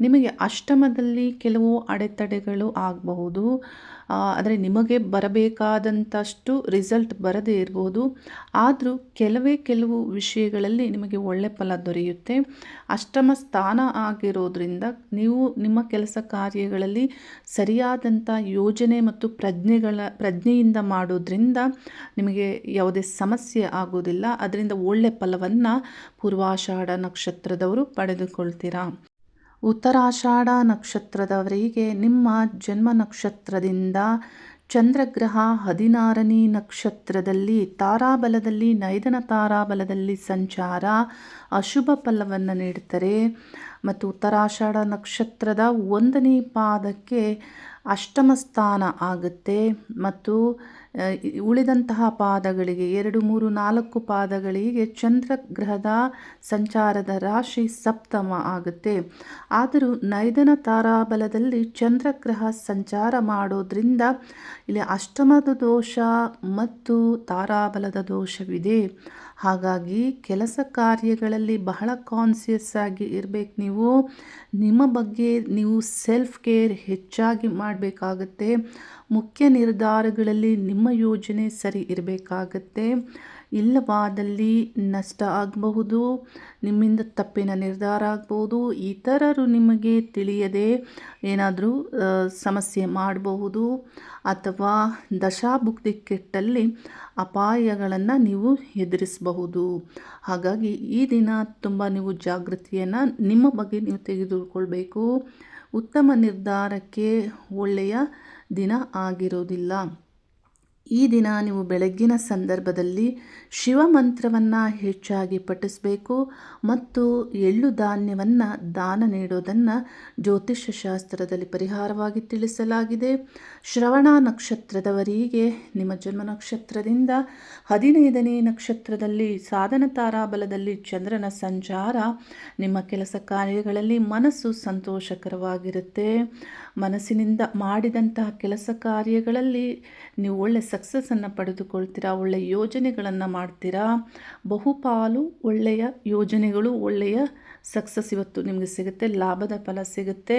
ನಿಮಗೆ ಅಷ್ಟಮದಲ್ಲಿ ಕೆಲವು ಅಡೆತಡೆಗಳು ಆಗಬಹುದು. ಆದರೆ ನಿಮಗೆ ಬರಬೇಕಾದಂಥಷ್ಟು ರಿಸಲ್ಟ್ ಬರದೇ ಇರ್ಬೋದು. ಆದರೂ ಕೆಲವೇ ಕೆಲವು ವಿಷಯಗಳಲ್ಲಿ ನಿಮಗೆ ಒಳ್ಳೆ ಫಲ ದೊರೆಯುತ್ತೆ. ಅಷ್ಟಮ ಸ್ಥಾನ ಆಗಿರೋದ್ರಿಂದ ನೀವು ನಿಮ್ಮ ಕೆಲಸ ಕಾರ್ಯಗಳಲ್ಲಿ ಸರಿಯಾದಂಥ ಯೋಜನೆ ಮತ್ತು ಪ್ರಜ್ಞೆಗಳ, ಪ್ರಜ್ಞೆಯಿಂದ ಮಾಡೋದ್ರಿಂದ ನಿಮಗೆ ಯಾವುದೇ ಸಮಸ್ಯೆ ಆಗೋದಿಲ್ಲ. ಅದರಿಂದ ಒಳ್ಳೆ ಫಲವನ್ನು ಪೂರ್ವಾಷಾಢ ನಕ್ಷತ್ರದವರು ಪಡೆದುಕೊಳ್ತೀರಾ? ಉತ್ತರಾಷಾಢ ನಕ್ಷತ್ರದವರಿಗೆ ನಿಮ್ಮ ಜನ್ಮ ನಕ್ಷತ್ರದಿಂದ ಚಂದ್ರಗ್ರಹ ಹದಿನಾರನೇ ನಕ್ಷತ್ರದಲ್ಲಿ ತಾರಾಬಲದಲ್ಲಿ, ನೈದನ ತಾರಾಬಲದಲ್ಲಿ ಸಂಚಾರ, ಅಶುಭ ಫಲವನ್ನು ನೀಡ್ತಾರೆ ಮತ್ತು ಉತ್ತರಾಷಾಢ ನಕ್ಷತ್ರದ ಒಂದನೇ ಪಾದಕ್ಕೆ ಅಷ್ಟಮ ಸ್ಥಾನ ಆಗುತ್ತೆ. ಮತ್ತು ಉಳಿದಂತಹ ಪಾದಗಳಿಗೆ, ಎರಡು, ಮೂರು, ನಾಲ್ಕು ಪಾದಗಳಿಗೆ ಚಂದ್ರಗ್ರಹದ ಸಂಚಾರದ ರಾಶಿ ಸಪ್ತಮ ಆಗುತ್ತೆ. ಆದರೂ ನೈದನ ತಾರಾಬಲದಲ್ಲಿ ಚಂದ್ರಗ್ರಹ ಸಂಚಾರ ಮಾಡೋದ್ರಿಂದ ಇಲ್ಲಿ ಅಷ್ಟಮದ ದೋಷ ಮತ್ತು ತಾರಾಬಲದ ದೋಷವಿದೆ. ಹಾಗಾಗಿ ಕೆಲಸ ಕಾರ್ಯಗಳಲ್ಲಿ ಬಹಳ ಕಾನ್ಸಿಯಸ್ ಆಗಿ ಇರಬೇಕು ನೀವು. ನಿಮ್ಮ ಬಗ್ಗೆ ನೀವು ಸೆಲ್ಫ್ ಕೇರ್ ಹೆಚ್ಚಾಗಿ ಮಾಡಬೇಕಾಗತ್ತೆ. ಮುಖ್ಯ ನಿರ್ಧಾರಗಳಲ್ಲಿ ನಿಮ್ಮ ಯೋಜನೆ ಸರಿ ಇರಬೇಕಾಗತ್ತೆ. ಇಲ್ಲವಾದಲ್ಲಿ ನಷ್ಟ ಆಗಬಹುದು, ನಿಮ್ಮಿಂದ ತಪ್ಪಿನ ನಿರ್ಧಾರ ಆಗ್ಬೋದು ಇತರರು ನಿಮಗೆ ತಿಳಿಯದೆ ಏನಾದರೂ ಸಮಸ್ಯೆ ಮಾಡಬಹುದು ಅಥವಾ ದಶಾಭುಕ್ತಿ ಕೆಟ್ಟಲ್ಲಿ ಅಪಾಯಗಳನ್ನು ನೀವು ಎದುರಿಸಬಹುದು. ಹಾಗಾಗಿ ಈ ದಿನ ತುಂಬ ನೀವು ಜಾಗೃತಿಯನ್ನು ನಿಮ್ಮ ಬಗ್ಗೆ ನೀವು ತೆಗೆದುಕೊಳ್ಬೇಕು. ಉತ್ತಮ ನಿರ್ಧಾರಕ್ಕೆ ಒಳ್ಳೆಯ ದಿನ ಆಗಿರೋದಿಲ್ಲ. ಈ ದಿನ ನೀವು ಬೆಳಗ್ಗಿನ ಸಂದರ್ಭದಲ್ಲಿ ಶಿವ ಮಂತ್ರವನ್ನು ಹೆಚ್ಚಾಗಿ ಪಠಿಸಬೇಕು ಮತ್ತು ಎಳ್ಳು ಧಾನ್ಯವನ್ನು ದಾನ ನೀಡೋದನ್ನು ಜ್ಯೋತಿಷ್ಯ ಶಾಸ್ತ್ರದಲ್ಲಿ ಪರಿಹಾರವಾಗಿ ತಿಳಿಸಲಾಗಿದೆ. ಶ್ರವಣ ನಕ್ಷತ್ರದವರಿಗೆ ನಿಮ್ಮ ಜನ್ಮ ನಕ್ಷತ್ರದಿಂದ ಹದಿನೈದನೇ ನಕ್ಷತ್ರದಲ್ಲಿ ಸಾಧನ ತಾರಾಬಲದಲ್ಲಿ ಚಂದ್ರನ ಸಂಚಾರ ನಿಮ್ಮ ಕೆಲಸ ಕಾರ್ಯಗಳಲ್ಲಿ ಮನಸ್ಸು ಸಂತೋಷಕರವಾಗಿರುತ್ತೆ. ಮನಸ್ಸಿನಿಂದ ಮಾಡಿದಂತಹ ಕೆಲಸ ಕಾರ್ಯಗಳಲ್ಲಿ ನೀವು ಒಳ್ಳೆ ಸಕ್ಸಸ್ಸನ್ನು ಪಡೆದುಕೊಳ್ತೀರಾ ಒಳ್ಳೆಯ ಯೋಜನೆಗಳನ್ನು ಮಾಡ್ತೀರಾ? ಬಹುಪಾಲು ಒಳ್ಳೆಯ ಯೋಜನೆಗಳು, ಒಳ್ಳೆಯ ಸಕ್ಸಸ್ ಇವತ್ತು ನಿಮಗೆ ಸಿಗುತ್ತೆ, ಲಾಭದ ಫಲ ಸಿಗುತ್ತೆ.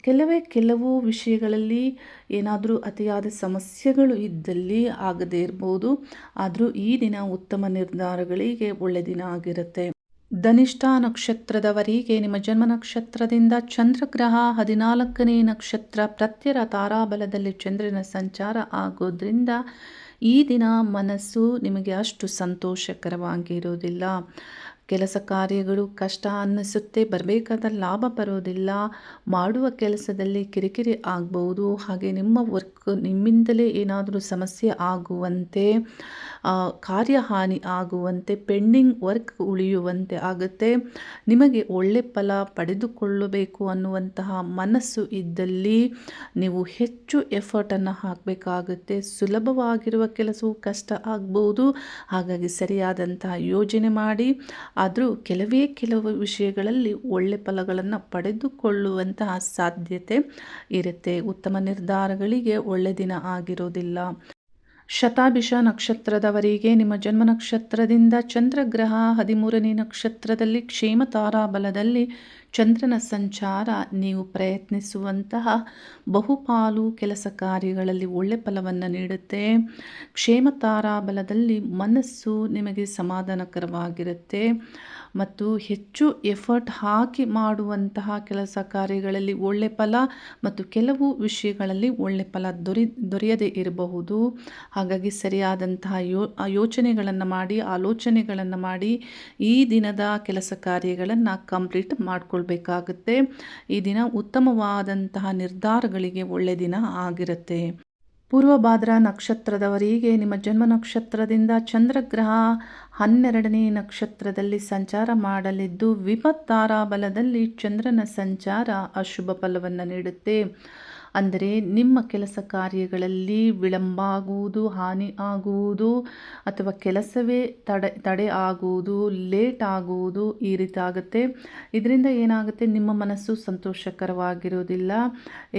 ಕೆಲವೇ ಕೆಲವು ವಿಷಯಗಳಲ್ಲಿ ಏನಾದರೂ ಅತಿಯಾದ ಸಮಸ್ಯೆಗಳು ಇದ್ದಲ್ಲಿ ಆಗದೇ ಇರ್ಬೋದು. ಆದರೂ ಈ ದಿನ ಉತ್ತಮ ನಿರ್ಧಾರಗಳಿಗೆ ಒಳ್ಳೆ ದಿನ ಆಗಿರುತ್ತೆ. ಧನಿಷ್ಠ ನಕ್ಷತ್ರದವರಿಗೆ ನಿಮ್ಮ ಜನ್ಮ ನಕ್ಷತ್ರದಿಂದ ಚಂದ್ರಗ್ರಹ ಹದಿನಾಲ್ಕನೇ ನಕ್ಷತ್ರ ಪ್ರತ್ಯರ ತಾರಾಬಲದಲ್ಲಿ ಚಂದ್ರನ ಸಂಚಾರ ಆಗೋದ್ರಿಂದ ಈ ದಿನ ಮನಸ್ಸು ನಿಮಗೆ ಅಷ್ಟು ಸಂತೋಷಕರವಾಗಿರೋದಿಲ್ಲ. ಕೆಲಸ ಕಾರ್ಯಗಳು ಕಷ್ಟ ಅನ್ನಿಸುತ್ತೆ, ಬರಬೇಕಾದ ಲಾಭ ಬರೋದಿಲ್ಲ. ಮಾಡುವ ಕೆಲಸದಲ್ಲಿ ಕಿರಿಕಿರಿ ಆಗ್ಬೋದು. ಹಾಗೆ ನಿಮ್ಮ ವರ್ಕ್ ನಿಮ್ಮಿಂದಲೇ ಏನಾದರೂ ಸಮಸ್ಯೆ ಆಗುವಂತೆ ಕಾರ್ಯಹಾನಿ ಆಗುವಂತೆ, ಪೆಂಡಿಂಗ್ ವರ್ಕ್ ಉಳಿಯುವಂತೆ ಆಗುತ್ತೆ. ನಿಮಗೆ ಒಳ್ಳೆ ಫಲ ಪಡೆದುಕೊಳ್ಳಬೇಕು ಅನ್ನುವಂತಹ ಮನಸ್ಸು ಇದ್ದಲ್ಲಿ ನೀವು ಹೆಚ್ಚು ಎಫರ್ಟನ್ನು ಹಾಕಬೇಕಾಗುತ್ತೆ. ಸುಲಭವಾಗಿರುವ ಕೆಲಸವು ಕಷ್ಟ ಆಗ್ಬೋದು. ಹಾಗಾಗಿ ಸರಿಯಾದಂತಹ ಯೋಜನೆ ಮಾಡಿ ಆದರೂ ಕೆಲವೇ ಕೆಲವು ವಿಷಯಗಳಲ್ಲಿ ಒಳ್ಳೆ ಫಲಗಳನ್ನು ಪಡೆದುಕೊಳ್ಳುವಂತಹ ಸಾಧ್ಯತೆ ಇರುತ್ತೆ. ಉತ್ತಮ ನಿರ್ಧಾರಗಳಿಗೆ ಒಳ್ಳೆ ದಿನ ಆಗಿರೋದಿಲ್ಲ. ಶತಾಭಿಷ ನಕ್ಷತ್ರದವರಿಗೆ ನಿಮ್ಮ ಜನ್ಮ ನಕ್ಷತ್ರದಿಂದ ಚಂದ್ರಗ್ರಹ ಹದಿಮೂರನೇ ನಕ್ಷತ್ರದಲ್ಲಿ ಕ್ಷೇಮ ತಾರಾಬಲದಲ್ಲಿ ಚಂದ್ರನ ಸಂಚಾರ ನೀವು ಪ್ರಯತ್ನಿಸುವಂತಹ ಬಹುಪಾಲು ಕೆಲಸ ಕಾರ್ಯಗಳಲ್ಲಿ ಒಳ್ಳೆ ಫಲವನ್ನು ನೀಡುತ್ತೆ. ಕ್ಷೇಮ ತಾರಾಬಲದಲ್ಲಿ ಮನಸ್ಸು ನಿಮಗೆ ಸಮಾಧಾನಕರವಾಗಿರುತ್ತೆ. ಮತ್ತು ಹೆಚ್ಚು ಎಫರ್ಟ್ ಹಾಕಿ ಮಾಡುವಂತಹ ಕೆಲಸ ಕಾರ್ಯಗಳಲ್ಲಿ ಒಳ್ಳೆ ಫಲ ಮತ್ತು ಕೆಲವು ವಿಷಯಗಳಲ್ಲಿ ಒಳ್ಳೆ ಫಲ ದೊರೆ, ದೊರೆಯದೇ ಇರಬಹುದು. ಹಾಗಾಗಿ ಸರಿಯಾದಂತಹ ಯೋ ಯೋಚನೆಗಳನ್ನು ಮಾಡಿ, ಆಲೋಚನೆಗಳನ್ನು ಮಾಡಿ ಈ ದಿನದ ಕೆಲಸ ಕಾರ್ಯಗಳನ್ನು ಕಂಪ್ಲೀಟ್ ಮಾಡಿಕೊಳ್ಬೇಕಾಗುತ್ತೆ. ಈ ದಿನ ಉತ್ತಮವಾದಂತಹ ನಿರ್ಧಾರಗಳಿಗೆ ಒಳ್ಳೆ ದಿನ ಆಗಿರುತ್ತೆ. ಪೂರ್ವಭಾದ್ರ ನಕ್ಷತ್ರದವರಿಗೆ ನಿಮ್ಮ ಜನ್ಮ ನಕ್ಷತ್ರದಿಂದ ಚಂದ್ರಗ್ರಹ ಹನ್ನೆರಡನೇ ನಕ್ಷತ್ರದಲ್ಲಿ ಸಂಚಾರ ಮಾಡಲಿದ್ದು ವಿಪತ್ತಾರಾಬಲದಲ್ಲಿ ಚಂದ್ರನ ಸಂಚಾರ ಅಶುಭ ಫಲವನ್ನು ನೀಡುತ್ತೆ. ಅಂದರೆ ನಿಮ್ಮ ಕೆಲಸ ಕಾರ್ಯಗಳಲ್ಲಿ ವಿಳಂಬ ಆಗುವುದು ಹಾನಿ ಆಗುವುದು ಅಥವಾ ಕೆಲಸವೇ ತಡೆ ತಡೆ ಆಗುವುದು, ಲೇಟ್ ಆಗುವುದು ಈ ರೀತಿ ಆಗುತ್ತೆ. ಇದರಿಂದ ಏನಾಗುತ್ತೆ? ನಿಮ್ಮ ಮನಸ್ಸು ಸಂತೋಷಕರವಾಗಿರೋದಿಲ್ಲ.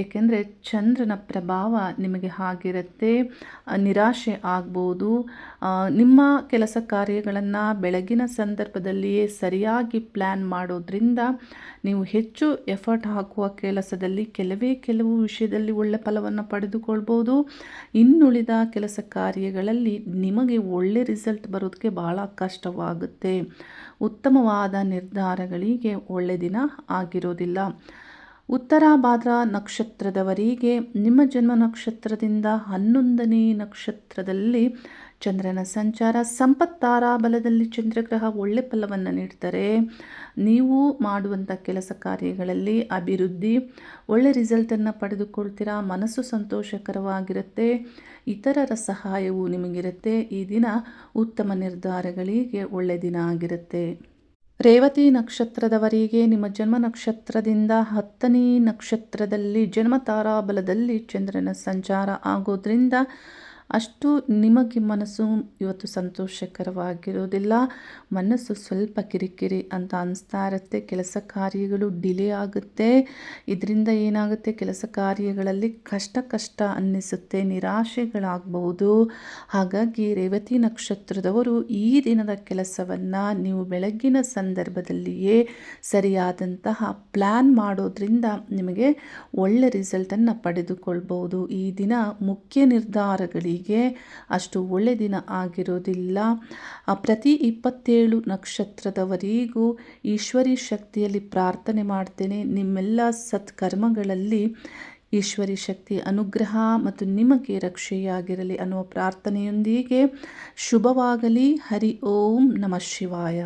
ಏಕೆಂದರೆ ಚಂದ್ರನ ಪ್ರಭಾವ ನಿಮಗೆ ಆಗಿರುತ್ತೆ ನಿರಾಶೆ ಆಗ್ಬೋದು. ನಿಮ್ಮ ಕೆಲಸ ಕಾರ್ಯಗಳನ್ನು ಬೆಳಗಿನ ಸಂದರ್ಭದಲ್ಲಿಯೇ ಸರಿಯಾಗಿ ಪ್ಲ್ಯಾನ್ ಮಾಡೋದ್ರಿಂದ ನೀವು ಹೆಚ್ಚು ಎಫರ್ಟ್ ಹಾಕುವ ಕೆಲಸದಲ್ಲಿ ಕೆಲವೇ ಕೆಲವು ವಿಷಯದಲ್ಲಿ ಒಳ್ಳೆ ಫಲವನ್ನು ಪಡೆದುಕೊಳ್ಬೋದು. ಇನ್ನುಳಿದ ಕೆಲಸ ಕಾರ್ಯಗಳಲ್ಲಿ ನಿಮಗೆ ಒಳ್ಳೆ ರಿಸಲ್ಟ್ ಬರೋದಕ್ಕೆ ಭಾಳ ಕಷ್ಟವಾಗುತ್ತೆ. ಉತ್ತಮವಾದ ನಿರ್ಧಾರಗಳಿಗೆ ಒಳ್ಳೆ ದಿನ ಆಗಿರೋದಿಲ್ಲ. ಉತ್ತರ ಭಾದ್ರ ನಕ್ಷತ್ರದವರಿಗೆ ನಿಮ್ಮ ಜನ್ಮ ನಕ್ಷತ್ರದಿಂದ ಹನ್ನೊಂದನೇ ನಕ್ಷತ್ರದಲ್ಲಿ ಚಂದ್ರನ ಸಂಚಾರ ಸಂಪತ್ತಾರ ಬಲದಲ್ಲಿ ಚಂದ್ರಗ್ರಹ ಒಳ್ಳೆ ಫಲವನ್ನು ನೀಡ್ತಾರೆ. ನೀವು ಮಾಡುವಂಥ ಕೆಲಸ ಕಾರ್ಯಗಳಲ್ಲಿ ಅಭಿವೃದ್ಧಿ, ಒಳ್ಳೆ ರಿಸಲ್ಟನ್ನು ಪಡೆದುಕೊಳ್ತೀರಾ, ಮನಸ್ಸು ಸಂತೋಷಕರವಾಗಿರುತ್ತೆ, ಇತರರ ಸಹಾಯವು ನಿಮಗಿರುತ್ತೆ, ಈ ದಿನ ಉತ್ತಮ ನಿರ್ಧಾರಗಳಿಗೆ ಒಳ್ಳೆ ದಿನ ಆಗಿರುತ್ತೆ. ರೇವತಿ ನಕ್ಷತ್ರದವರಿಗೆ ನಿಮ್ಮ ಜನ್ಮ ನಕ್ಷತ್ರದಿಂದ ಹತ್ತನೇ ನಕ್ಷತ್ರದಲ್ಲಿ ಜನ್ಮ ತಾರಾಬಲದಲ್ಲಿ ಚಂದ್ರನ ಸಂಚಾರ ಆಗೋದ್ರಿಂದ ಅಷ್ಟು ನಿಮಗೆ ಮನಸ್ಸು ಇವತ್ತು ಸಂತೋಷಕರವಾಗಿರೋದಿಲ್ಲ ಮನಸ್ಸು ಸ್ವಲ್ಪ ಕಿರಿಕಿರಿ ಅಂತ ಅನಿಸ್ತಾ ಇರುತ್ತೆ. ಕೆಲಸ ಕಾರ್ಯಗಳು ಡಿಲೇ ಆಗುತ್ತೆ. ಇದರಿಂದ ಏನಾಗುತ್ತೆ? ಕೆಲಸ ಕಾರ್ಯಗಳಲ್ಲಿ ಕಷ್ಟ ಕಷ್ಟ ಅನ್ನಿಸುತ್ತೆ. ನಿರಾಶೆಗಳಾಗಬಹುದು. ಹಾಗಾಗಿ ರೇವತಿ ನಕ್ಷತ್ರದವರು ಈ ದಿನದ ಕೆಲಸವನ್ನು ನೀವು ಬೆಳಗ್ಗಿನ ಸಂದರ್ಭದಲ್ಲಿಯೇ ಸರಿಯಾದಂತಹ ಪ್ಲ್ಯಾನ್ ಮಾಡೋದ್ರಿಂದ ನಿಮಗೆ ಒಳ್ಳೆ ರಿಸಲ್ಟನ್ನು ಪಡೆದುಕೊಳ್ಬೋದು ಈ ದಿನ ಮುಖ್ಯ ನಿರ್ಧಾರಗಳಿಗೆ ಅಷ್ಟು ಒಳ್ಳೆ ದಿನ ಆಗಿರೋದಿಲ್ಲ. ಪ್ರತಿ ಇಪ್ಪತ್ತೇಳು ನಕ್ಷತ್ರದವರಿಗೂ ಈಶ್ವರಿ ಶಕ್ತಿಯಲ್ಲಿ ಪ್ರಾರ್ಥನೆ ಮಾಡ್ತೇನೆ. ನಿಮ್ಮೆಲ್ಲ ಸತ್ಕರ್ಮಗಳಲ್ಲಿ ಈಶ್ವರಿ ಶಕ್ತಿ, ಅನುಗ್ರಹ ಮತ್ತು ನಿಮಗೆ ರಕ್ಷೆಯಾಗಿರಲಿ ಅನ್ನುವ ಪ್ರಾರ್ಥನೆಯೊಂದಿಗೆ ಶುಭವಾಗಲಿ. ಹರಿ ಓಂ ನಮಃ ಶಿವಾಯ.